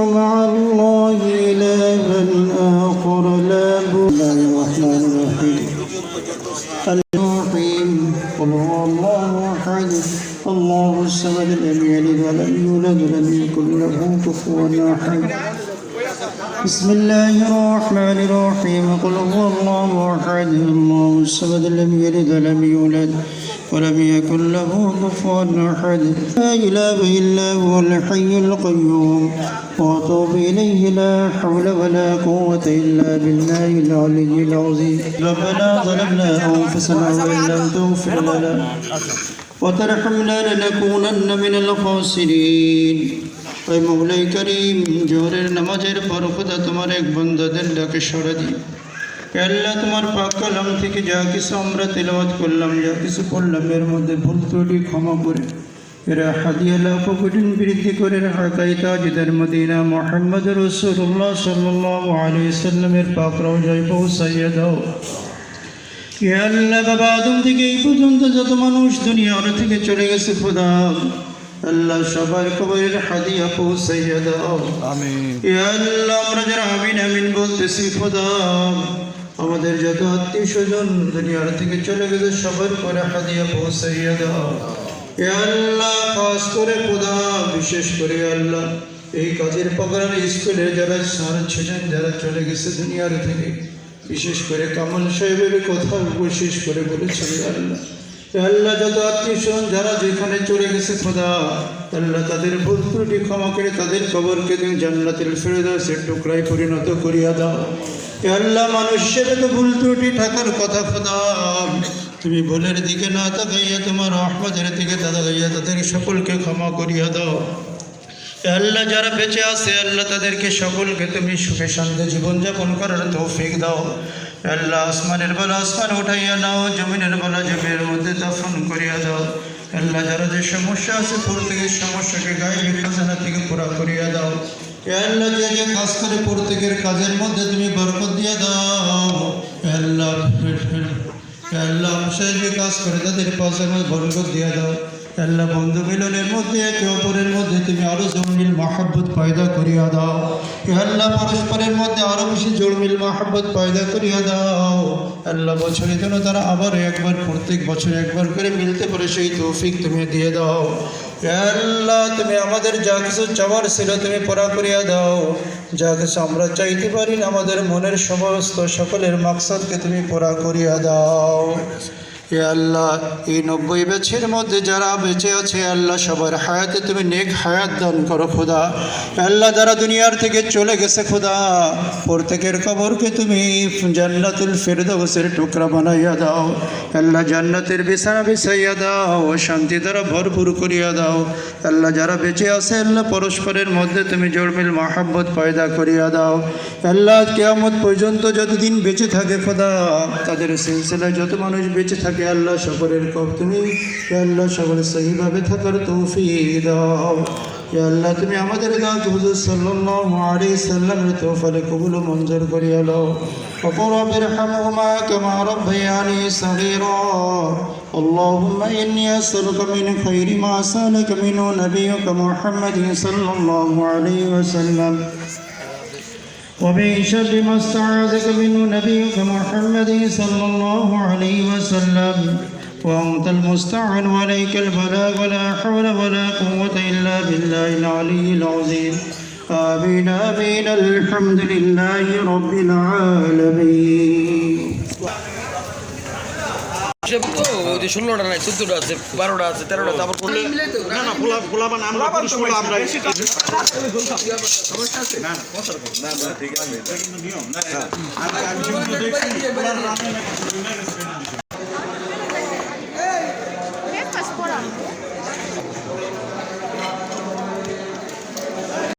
مع الله إلها آخر لا بد الرحمن الرحيم. الرحيم قل هو الله أحد الله الصمد لم يلد ولم يولد ولم يكن له كفوا أحد بسم الله الرحمن الرحيم قل هو الله أحد الله الصمد لم يلد ولم يولد. ولم يكن له كفوا أحد. لا إله إلا هو الحي القيوم. وأتوب إليه لا حول ولا قوة إلا بالله العلي العظيم. ربنا ظلمنا أنفسنا وإن لم تغفر لنا وترحمنا لنكونن من الخاسرين. أي مولاي كريم جوہر نماز پر خدا تمہارے ایک بندہ دل دی আল্লাহ তোমার পাক কালাম থেকে যা কিছু আমরা তেলাওয়াত করলাম যা কিছু পড়লাম এর মধ্যে ভুল ত্রুটি ক্ষমা করে। এরা হাদিয়া লাখ কোটিন বৃদ্ধি করে হাকাই তাজিদার মদিনা মোহাম্মদ রসুল্লাহ সাল্লাহ আলি সাল্লামের পাক রওজায় পৌঁছাইয়া দাও। ইয়া আল্লাহ বাবা আদম থেকে এই পর্যন্ত যত মানুষ দুনিয়ার থেকে চলে গেছে খোদা। আল্লাহ সবার কবরের হাদিয়া পৌঁছাইয়া দাও। ইয়া আল্লাহ আমরা যারা আমিন আমিন বলতেছি খোদা। আমাদের যত আত্মীয় স্বজন দুনিয়ার থেকে চলে গেছে, সবার করে হাদিয়া পৌঁছাইয়া দাও। ইয়া আল্লাহ, খাস করে খোদা, বিশেষ করে আল্লাহ। এই কাজের পাগড়ার স্কুলের যারা স্যার ছিলেন, যারা চলে গেছে দুনিয়ার থেকে, বিশেষ করে কামাল সাহেবের কথা বিশেষ করে বলেছেন আল্লাহ। এ আল্লাহ, যত আত্মীয় স্বজন যারা যেখানে চলে গেছে, খোদা, আল্লাহ তাদের ভুল ত্রুটি ক্ষমা করে তাদের কবরকে তুমি জান্নাতের ফেরদাসের টুকরায় পরিণত করিয়া দাও। এ আল্লাহ মানুষের তো ভুল ত্রুটি থাকার কথা খোদা। তুমি ভুলের দিকে না তাকাইয়া তোমার রহমতের দিকে তাকাইয়া তাদের সকলকে ক্ষমা করিয়া দাও। আল্লাহ যারা বেঁচে আছে আল্লাহ তাদেরকে সকলকে তুমি সুখে শান্তি জীবনযাপন করার তৌফিক দাও। আল্লাহ আসমানের বেলা আসমান উঠাইয়া নাও, জমিনের বেলা জমির মধ্যে দাফন করিয়া দাও। আল্লাহ যারা যে সমস্যা আছে প্রত্যেকের সমস্যাকে গায়ে খাজানা থেকে পুরা করিয়া দাও। আল্লাহ যে যে কাজ করে প্রত্যেকের কাজের মধ্যে তুমি বরকত দিয়ে দাও? আল্লাহ আল্লাহ সে যে কাজ করে তাদের পাশে বরকত দিয়ে দাও। আল্লাহ বন্ধু মিলনের মধ্যে, একে অপরের মধ্যে তুমি আরও জমিল মাহাব্বত পয়দা করিয়া দাও। আল্লাহ পরস্পরের মধ্যে আরও বেশি জমিল মাহাব্বত পয়দা করিয়া দাও। আল্লাহ বছরের জন্য তারা আবারও একবার, প্রত্যেক বছর একবার করে মিলতে পারে সেই তৌফিক তুমি দিয়ে দাও। আল্লাহ, তুমি আমাদের যা কিছু চাওয়ার ছিল তুমি পড়া করিয়া দাও। যা কিছু আমরা চাইতে পারি আমাদের মনের সমস্ত সকলের মাকসাদকে তুমি পড়া করিয়া দাও। হে আল্লাহ, এই নব্বই বেছের মধ্যে যারা বেঁচে আছে আল্লাহ, সবার হায়াতে তুমি নেক হায়াত দান করো খোদা। আল্লাহ, যারা দুনিয়ার থেকে চলে গেছে খোদা, প্রত্যেকের কবরকে তুমি জান্নাতুল ফেরদৌসের টুকরা বানাইয়া দাও। আল্লাহ, জান্নাতের বিছানা বিছাইয়া দাও, শান্তি দ্বারা ভরপুর করিয়া দাও। আল্লাহ, যারা বেঁচে আছে আল্লাহ, পরস্পরের মধ্যে তুমি জড়মিল মাহাব্বত পয়দা করিয়া দাও। আল্লাহ কেয়ামত পর্যন্ত যতদিন বেঁচে থাকে খোদা, তাদের সিলসিলায় যত মানুষ বেঁচে থাকে আল্লাহ সকলের কব তুমি হে আল্লাহ সকলে সহিভাবে থাকার তৌফিক দাও হে আল্লাহ তুমি আমাদের দাঁত হুজুর সাল্লাল্লাহু আলাইহি সাল্লামের তৌফালে কবুল ও মঞ্জুর করিয়া লও وقل رب ارحمهما كما ربياني صغيرا اللهم إني أسألك من خير ما سألك منه نبيك محمد صلى الله عليه وسلم ومن شر ما استعاذك منه نبيك محمد صلى الله عليه وسلم. وأنت المستعان عليك البلاغ ولا حول ولا قوة إلا بالله العلي العظيم. آمين آمين. الحمد لله رب العالمين. তো ওই যে ষোলোটা নাই চোদ্দটা আছে বারোটা আছে তেরোটা তারপর করলে না না আমরা পুরুষগুলো আমরা নিয়ম না যেগুলো দেখছি পোলার রাতে নাকি